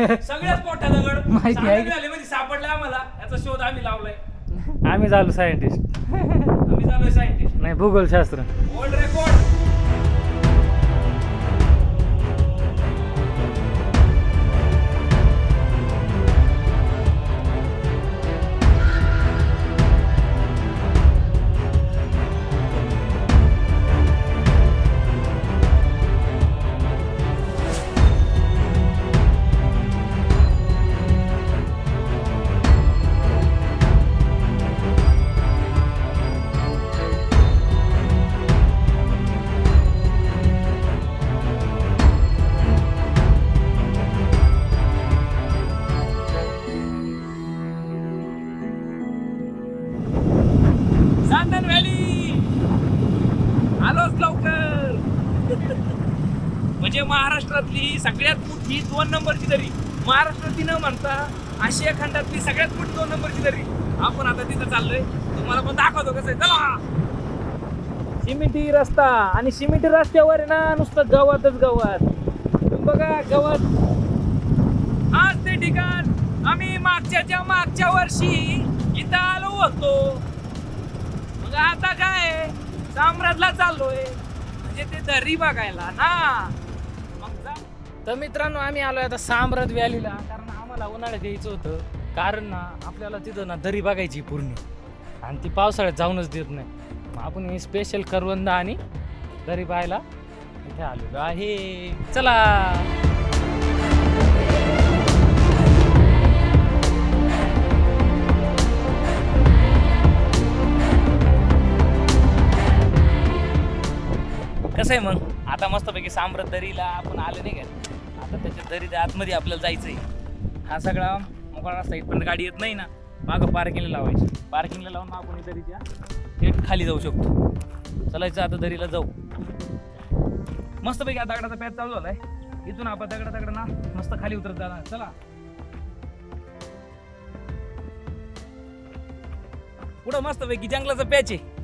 सगळ्यात मोठा दगड. माहिती आहे. सांगली मध्ये सापडला आम्हाला. याचा शोध आम्ही लावलाय. आम्ही झालो सायंटिस्ट आम्ही झालोय सायंटिस्ट नाही भूगोलशास्त्र. वर्ल्ड रेकॉर्ड सगळ्यात मोठी दोन नंबरची दरी. महाराष्ट्रातली न म्हणता आशिया खंडातली सगळ्यात मोठी दोन नंबरची दरी. आपण आता तिथं चाललोय. तुम्हाला पण दाखवतो कसं आहे. चला! सिमेंटी रस्ता आणि सिमेंटी रस्त्यावर आहे ना नुसतं गवतच गवत. बघा गवत. आज ते ठिकाण आम्ही मागच्याच्या मागच्या वर्षी इथं आलो होतो. मग आता काय? साम्राजला चाललोय. म्हणजे ते दरी बघायला ना. तर मित्रांनो आम्ही आलो आता सामरद व्हॅलीला कारण आम्हाला उन्हाळ्यात यायचं होतं. कारण ना आपल्याला तिथं ना दरी बघायची पूर्ण. आणि ती पावसाळ्यात जाऊनच देत नाही. मग आपण हे स्पेशल करवंद आणि दरी पाहायला इथे आलेलो आहे. चला! कसं आहे मग? आता मस्तपैकी सांब्रत दरीला आपण आलो नाही का? आता त्याच्या दरीच्या आतमध्ये आपल्याला जायचं आहे हा सगळा मोकळा रस्ता इथपर्यंत गाडी येत नाही ना. मागं पार्किंगला लावायची. पार्किंगला लावून मग आपण दरीच्या थेट खाली जाऊ शकतो. चलायचं आता दरीला जाऊ. मस्तपैकी आता दगडाचा पॅच चालू झालाय. इथून आपण दगडा दगडा ना मस्त खाली उतरत जाणार. चला. पुढं मस्तपैकी जंगलाचा पॅच आहे.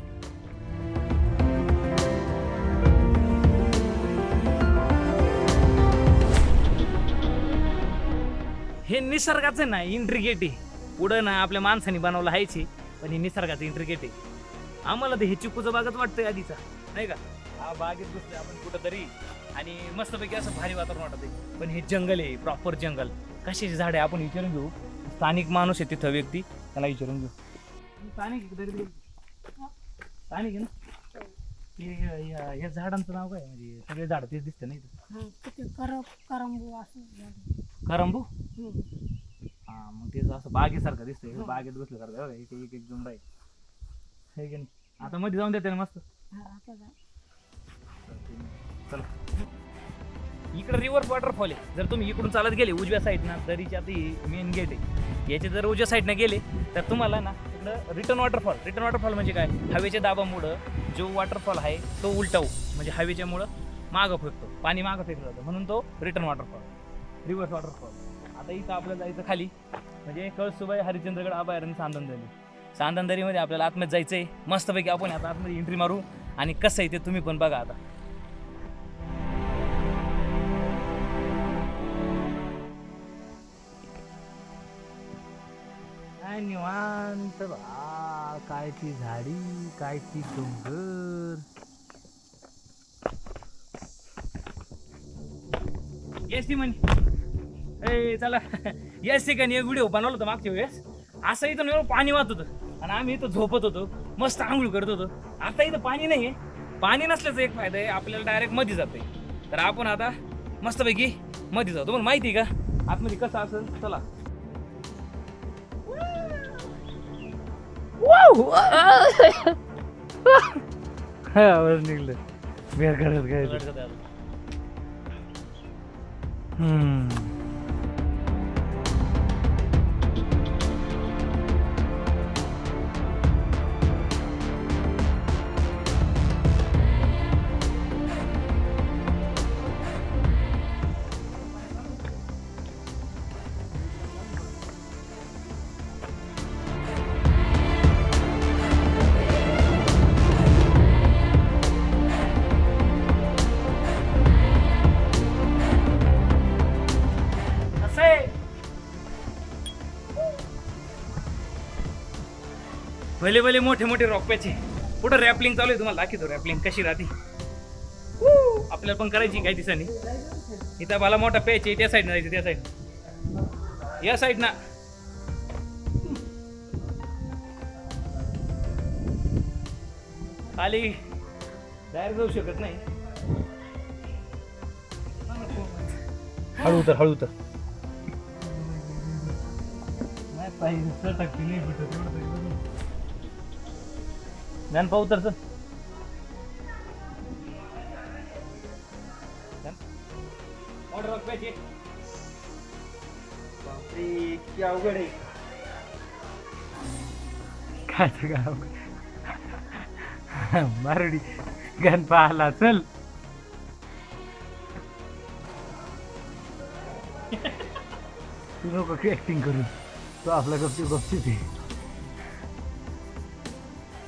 हे निसर्गाचं ना इंट्रिगेट आहे. पुढं ना आपल्या माणसाने बनवलं हायची आहे, पण हे निसर्गाचं इंट्रिगेट आहे. आम्हाला तर हे चिकूचं बागच वाटतंय आधीचा नाही का? हा बागेत बसतोय आपण कुठंतरी आणि मस्तपैकी असं भारी वातावरण वाटत आहे. पण हे जंगल आहे प्रॉपर जंगल. कशाची झाडे आपण विचारून घेऊ. स्थानिक माणूस आहे तिथं व्यक्ती त्याला विचारून घेऊ. स्थानिक स्थानिक आहे ना? या झाडांचं नाव काय म्हणजे सगळे झाड तेच दिसतं नाही करंबू असं करंबू. हा मग ते असं बागेसारखं दिसतंय. हे. बागेत बसल्यासारखं बघा इथे एक एक जुंडा आहे. है की नाही? आता मध्ये जाऊन देते ना मस्त. चला. इकडे रिव्हर वॉटरफॉल आहे. जर तुम्ही इकडून चालत गेले उजव्या साईडनं दरीच्या ती मेन गेट आहे. याचे जर उजव्या साईडनं गेले तर तुम्हाला ना इकडं रिटर्न वॉटरफॉल रिटर्न वॉटरफॉल म्हणजे काय? हवेच्या दाबामुळं जो वॉटरफॉल आहे तो उलटाऊ म्हणजे हवेच्यामुळं मागं फेकतो. पाणी मागं फेकलं जातं. म्हणून तो रिटर्न वॉटरफॉल रिव्हर्स वॉटरफॉल आता इथं आपल्याला जायचं खाली. म्हणजे कळसुबाई हरिश्चंद्रगड अभयारण्य सांदनदरी सांदनदरीमध्ये आपल्याला आतमध्ये जायचं आहे मस्तपैकी आपण आता आतमध्ये एंट्री मारू. आणि कसं आहे ते तुम्ही पण बघा आता. निवांत बा काय ती झाडी काय ती डोंगर. येस टी म्हणे ए चला. येस ठिकाणी एक व्हिडिओ बनवला होता मागच्या वेळेस. असं इथं एवढं पाणी वाहत होतं. आणि आम्ही इथं झोपत होतो. मस्त आंघोळ करत होतो. आता इथं पाणी नाही आहे पाणी नसल्याचा एक फायदा आहे. आपल्याला डायरेक्टमध्ये जाते तर आपण आता मस्तपैकी मध्ये जाऊ. तुम्हाला माहिती आहे का? आतमध्ये कसं असेल? चला. आवाज निघलं बेर करत काय हम्म. भले भले मोठे मोठे रॉकप्याचे पुढं रॅपलिंग चालू आहे तुम्हाला दाखवतो रॅपलिंग कशी राहते. आपल्याला पण करायची काही दिवसांनी. इथं मला मोठा पॅच आहे त्या साईडनं जायचं त्या साईड या साईड ना. खाली डायरेक्ट जाऊ शकत नाही. हळू उतर हळू उतर ज्ञान पाहू तर ऑर्डर रॉकप्याची बापरे इतकी अवघड आहे. काय मारुडी गण पाहला चल. तू नको ऍक्टिंग करू. तू आपला गपची गपची ते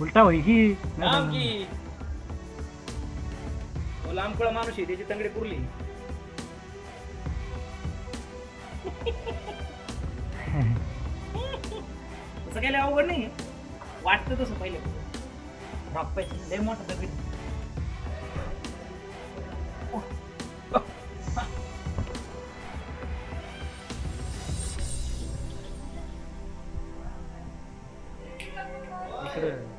उलटा होई की? लांब की. तो लांबकुळा माणूस आहे त्याची तंगडी पुरली. तसं काही लय अवघड नाही. वाटतं तसं पहिले. पाहिजे लय मोठा दगड. जय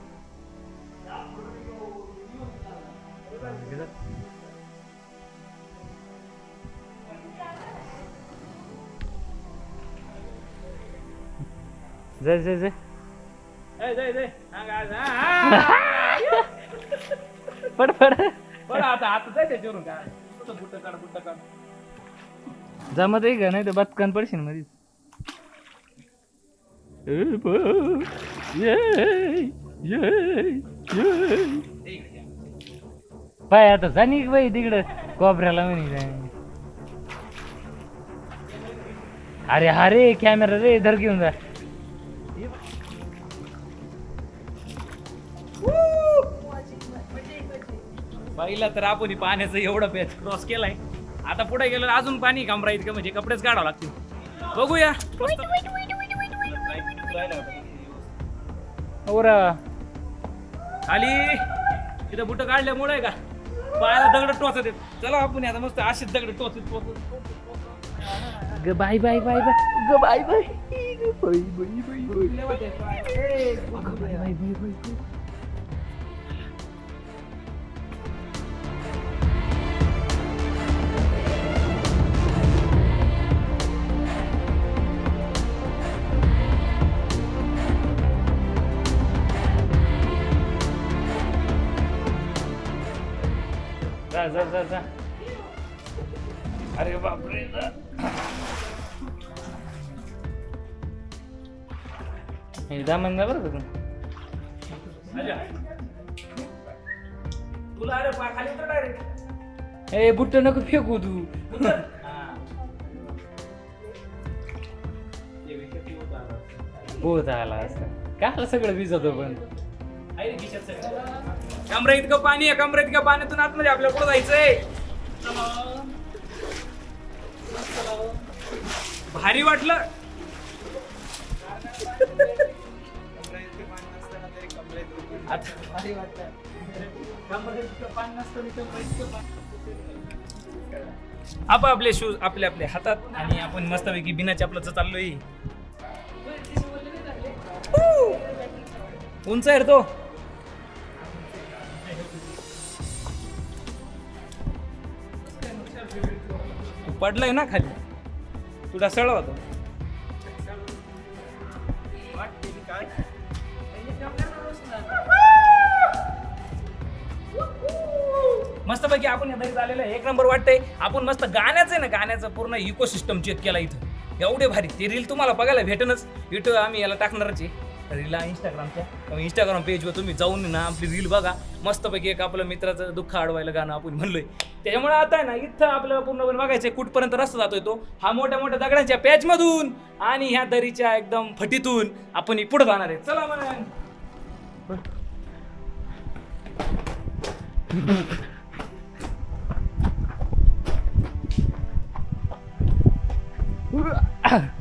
जय जय ए, जाय. पड जमत आहे का नाही तर बचकन पडशील मध्ये पाय आता जाणी बाई तिकडं कोपऱ्याला म्हणे. अरे हा रे कॅमेरा रे धर घेऊन जा पहिला तर आपण पाण्याचं एवढं पॅच क्रॉस केलाय. आता पुढे गेलो अजून पाणी कामरा इतकं म्हणजे कपडेच काढावं लागतील. बघूया. खाली. तिथं बुट काढल्यामुळे का? पायाला दगड टोचत येत चला आपण आता मस्त अशीच दगड टोचत टोचत ग बाय बाय बाय बाय ग बाय बाय बाय बाय बाय बाय जा जा जा. अरे बापरे हे दामन जा बरं का तू. तुला अरे पा- खाली उतर डायरेक्ट ए बुट्ट नको फेकू तू. बोत आला. असं. काय सगळं भिजवतो पण कमरा इतकं पाणी आहे कमरा इतकं पाण्यातून आतमध्ये आपल्याला कुठं जायचंय. भारी वाटलं. आप आपले शूज आपले आपले हातात आणि आपण मस्तपैकी बिना चपलाचं चाललोय. उंच आहे रे तो. पडलंय ना खाली. तू ढसळला होता. मस्तपैकी आपण या झालेलं आहे. एक नंबर वाटतंय. आपण मस्त गाण्याचं आहे ना गाण्याचं पूर्ण इकोसिस्टम चेक केला इथं. एवढे भारी. ते रील तुम्हाला बघायला भेटनच. युट्यूब आम्ही याला टाकणारच आहे. रीला इंस्टाग्रामच्या इंस्टाग्राम पेजवर तुम्ही जाऊन ना आपली रील बघा मस्तपैकी एक आपलं मित्राचं दुःख अडवायला गाणं आपण म्हणलोय त्याच्यामुळे आता आहे ना इथं आपल्याला पूर्णपणे बघायचं आहे कुठपर्यंत रस्ता जातोय तो हा मोठ्या मोठ्या दगडांच्या पॅचमधून आणि ह्या दरीच्या एकदम फटीतून आपण पुढे जाणार आहे चला म्हणा नको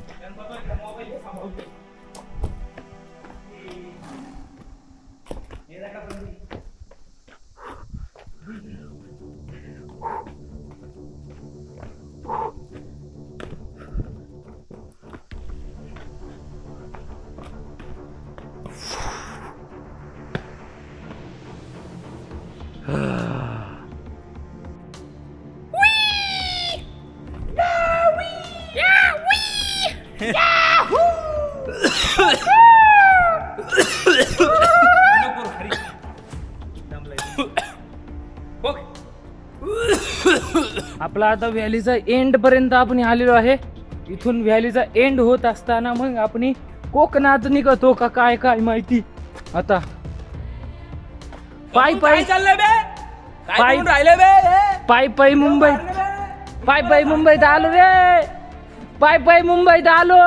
आपला आता व्हॅलीचा एंड पर्यंत आपण आलेलो आहे. इथून व्हॅलीचा एंड होत असताना मग आपण कोकणात निघतो का? काय काय माहिती? आता पायी पायी. चाललंय बे? पायी- राहिले बे? पायी पायी मुंबईत पायी पायी मुंबईत आलो रे पायी पायी मुंबईत आलो.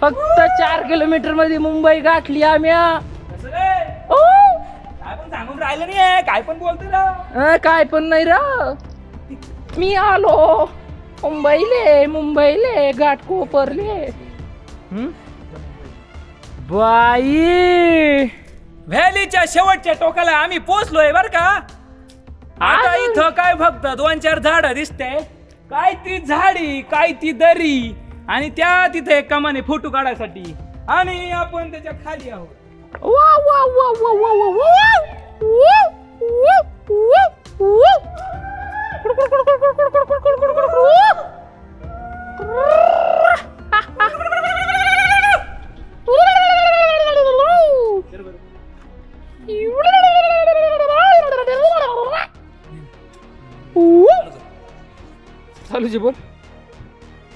फक्त चार किलोमीटरमध्ये मुंबई गाठली आम्ही! काय पण सांगून राहिलं नाही काय पण बोलतोय ना अं, काय पण नाही र. मी आलो. मुंबईले मुंबईले घाट कोपरले? बाई. व्हॅलीच्या शेवटच्या टोकाला आम्ही पोहोचलोय बर का? आता इथं काय फक्त दोन चार झाड दिसते. काय ती झाडी काय ती दरी आणि त्या तिथे एक कमाने फोटो काढायसाठी आणि आपण त्याच्याखाली आहोत. वा वा वा वा वा वा वा. चालू जे बोल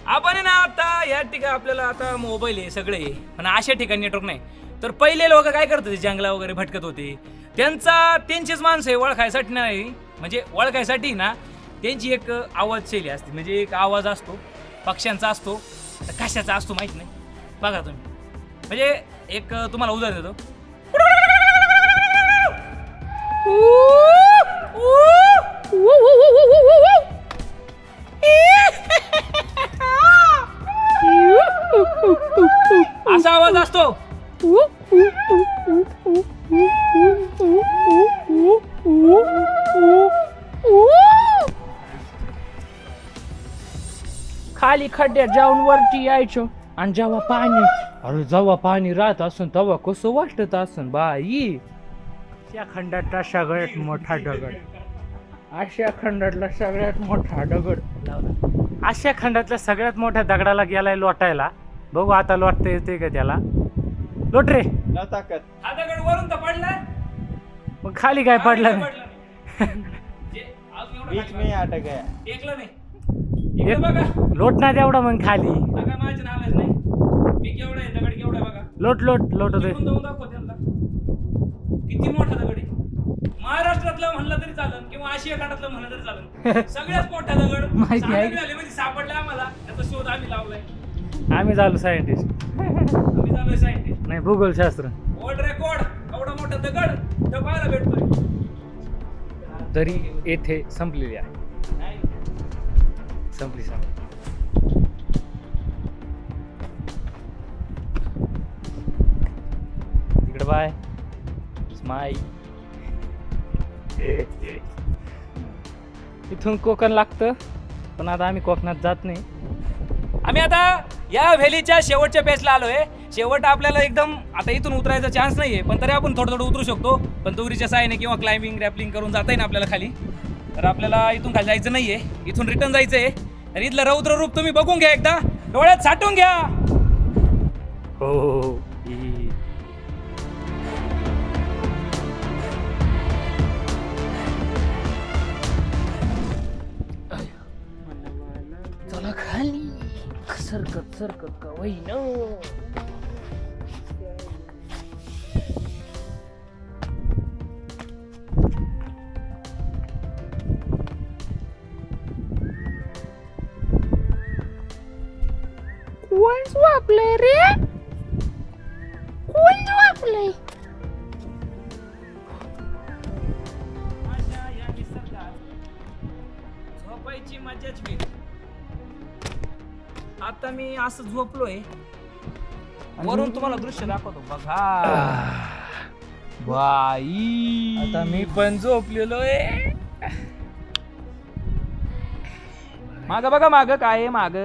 आपण आहे ना आता या ठिकाणी आपल्याला आता मोबाईल आहे सगळे आहे. पण अशा ठिकाणी नेटवर्क नाही तर पहिले लोक काय करत होते जंगला वगैरे भटकत होते त्यांचा त्यांचीच माणसं आहे ओळखायसाठी नाही म्हणजे ओळखायसाठी ना त्यांची एक आवाज शैली असते म्हणजे एक आवाज असतो पक्ष्यांचा असतो कशाचा असतो माहीत नाही बघा तुम्ही म्हणजे एक तुम्हाला उदाहरण देतो असा आवाज असतो. खाली खड्ड्यात जाऊन वरती यायचो. आणि जेव्हा पाणी अरे जेव्हा पाणी राहत असून तेव्हा कसं वाटत असून बाई? त्या खंडातला सगळ्यात मोठा दगड. आशिया खंडातला सगळ्यात मोठा दगड. अशा खंडातल्या सगळ्यात मोठ्या दगडाला गेलाय लोटायला. बघू आता लोटता येते का त्याला. लोट रे न ताकद. हा दगड वरून तर पडलाय मग खाली काय पडलं नाही. बीच में ही अटक गया इकडे बघा. लोटणार तेवढा मग खाली. बघा माझ्या नालाच नाही. मी केवढा आहे दगड केवढा आहे बघा. लोट लोट जाऊन दाखव त्यांना. किती मोठा दगड आहे. महाराष्ट्रातलं म्हणलं तरी चालन किंवा आशिया खंडातलं म्हणलं तरी चालन. सगळ्यात मोठा दगड माहिती आहे. म्हणजे सापडला आम्हाला. त्याचा शोध आम्ही लावलाय. आम्ही झालो सायंटिस्ट आम्ही झालोय सायंटिस्ट नाही भूगोलशास्त्र वर्ल्ड रेकॉर्ड एवढा मोठा दगड पाहायला भेटतोय. तरी येथे संपलेली आहे. नाही. संपली संपली. इकडे बाय. स्माई इथून कोकण लागतं पण आता आम्ही कोकणात जात नाही. आम्ही आता या व्हॅलीच्या शेवटच्या पेजला आलोय. शेवट आपल्याला एकदम आता इथून उतरायचा चान्स नाहीये पण तरी आपण थोडं थोडं उतरू शकतो. पण दोरीच्या साहाय्याने किंवा क्लाइम्बिंग रॅपलिंग करून जाता येईल आपल्याला खाली. तर आपल्याला इथून खाली जायचं नाही आहे इथून रिटर्न जायचं आहे तर इथलं रौद्र रूप तुम्ही बघून घ्या एकदा. डोळ्यात साठवून घ्या. हो. हो, हो. answer ke ke Wino. ¿Cuál su aplere? ¿Cuál su aplere? Ada yang disergat. Zopai cimajet bi. आता मी असं झोपलोय. वरून तुम्हाला दृश्य दाखवतो. बघा. बाई. आता मी पण झोपलेलो आहे माग बघा माग काय आहे माग?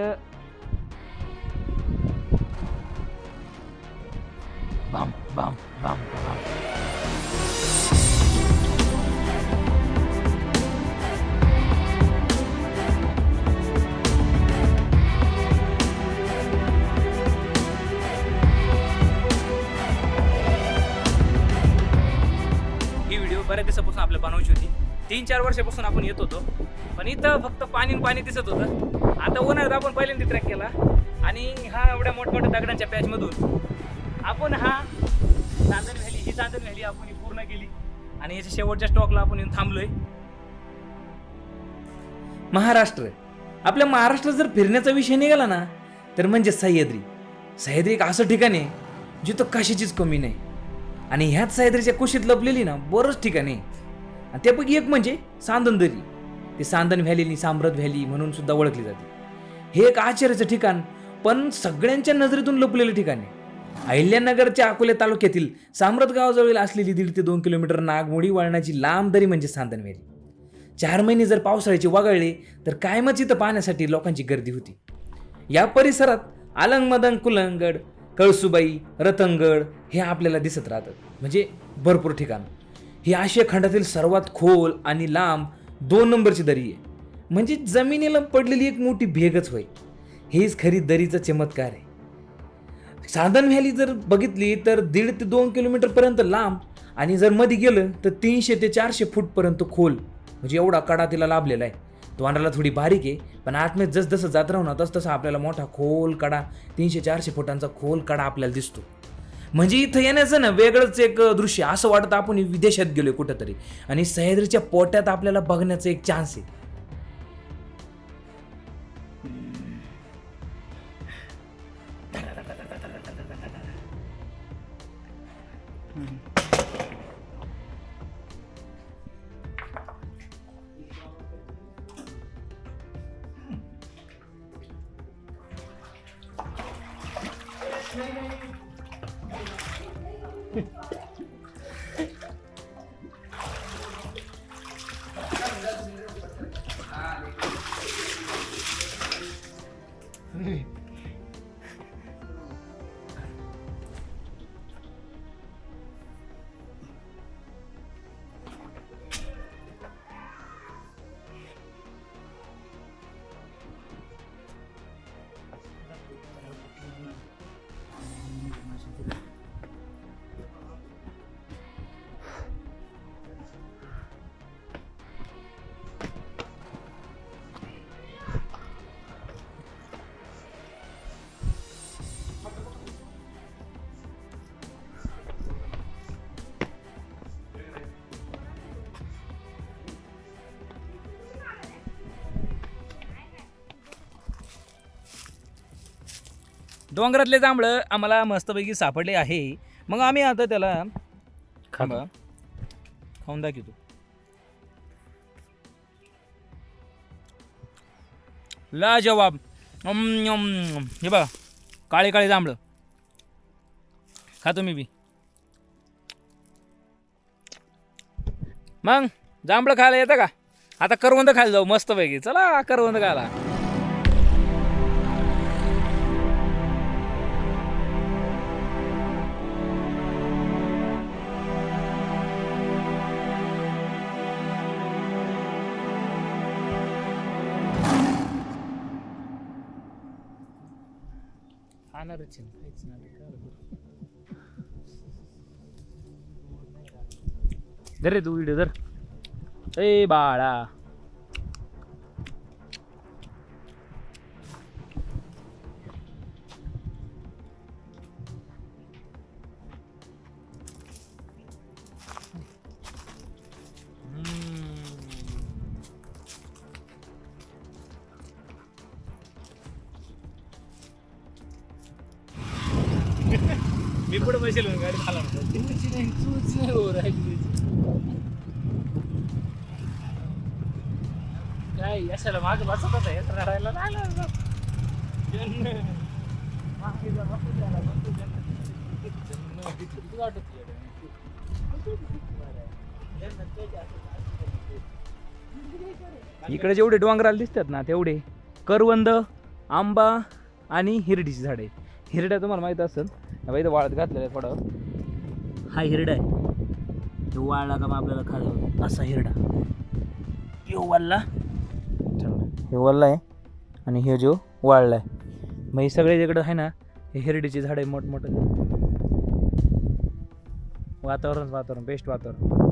तीन चार वर्षापासून आपण येत होतो. पण इथं फक्त पाणी पाणी दिसत होतं. आता उन्हाळ्यात आपण पहिल्यांदा ट्रॅक केला. आणि हा एवढ्या मोठमोठ्या दगडांच्या पॅचमधून आपण हा चांदण व्हॅली ही चांदण व्हॅली आपण ही पूर्ण केली. आणि याच्या शेवटच्या स्टॉकला आपण येऊन थांबलोय. महाराष्ट्र. आपल्या महाराष्ट्रात जर फिरण्याचा विषय निघाला ना तर म्हणजे सह्याद्री. सह्याद्री एक असं ठिकाण आहे जिथं कशाचीच कमी नाही. आणि ह्याच सह्याद्रीच्या कुशीत लपलेली ना बरंच ठिकाण आहे. आणि त्यापैकी एक म्हणजे सांदनदरी ते सांदन व्हॅलीनी आणि साम्रत व्हॅली म्हणून सुद्धा ओळखली जाते. हे एक आश्चर्याचं ठिकाण पण सगळ्यांच्या नजरेतून लपलेलं ठिकाण आहे. अहिल्यानगरच्या अकोले तालुक्यातील साम्रत गावाजवळ असलेली दीड ते दोन किलोमीटर नागमोडी वळणाची लांब दरी म्हणजे सांदन व्हॅली. चार महिने जर पावसाळ्याचे वगळले तर कायमच इथं पाहण्यासाठी लोकांची गर्दी होती. या परिसरात आलंग मदंग कुलंगड कळसुबाई रतंगड हे आपल्याला दिसत राहतात. म्हणजे भरपूर ठिकाण. ही आशिया खंडातील सर्वात खोल आणि लांब दोन नंबरची दरी आहे. म्हणजे जमिनीला पडलेली एक मोठी भेगच होय. हेच खरी दरीचा चमत्कार आहे. साधन व्हॅली जर बघितली तर दीड ते दोन किलोमीटरपर्यंत लांब आणि जर मध्ये गेलं तर तीनशे ते चारशे फूटपर्यंत खोल. म्हणजे एवढा कडा तिला लाभलेला आहे. तोंडाला थोडी बारीक आहे पण आतमध्ये जसजसं जात राहू ना तसतसं आपल्याला मोठा खोल कडा तीनशे चारशे फुटांचा खोल कडा आपल्याला दिसतो. म्हणजे इथं येण्याचं ना वेगळंच एक दृश्य. असं वाटतं आपण विदेशात गेलोय कुठंतरी. आणि सह्याद्रीच्या पोट्यात आपल्याला बघण्याचा एक चान्स आहे. डोंगरातले जांभळं आम्हाला मस्तपैकी सापडले आहे. मग आम्ही आता त्याला थांबा. खाऊन दाखवतो ला जवाब अम, अम, हे बघा काळे काळे जांभळं. खातो मी बी. मग जांभळं खायला येतं का? आता करवंद खायला जाऊ मस्तपैकी. चला करवंद खायला. खाणारच आहे, काहीच नाही धर रे तू व्हिडिओ धर. ए बाळा. इकडे जेवढे डोंगराला दिसतात ना तेवढे. करवंद आंबा आणि हिरडीची झाडे. हिरड्या तुम्हाला माहीत असेल. बाई इथं वाळत घातलेलं आहे थोडं. हा हिरडा आहे. तो वाळला का मग आपल्याला खायला असा हिरडा. यो वाळला हे वाळला आहे आणि हे जो वाळला आहे. मग हे सगळे जिकडं आहे ना हे हिरडीची आहे मोठमोठे. वातावरण वातावरण बेस्ट वातावरण.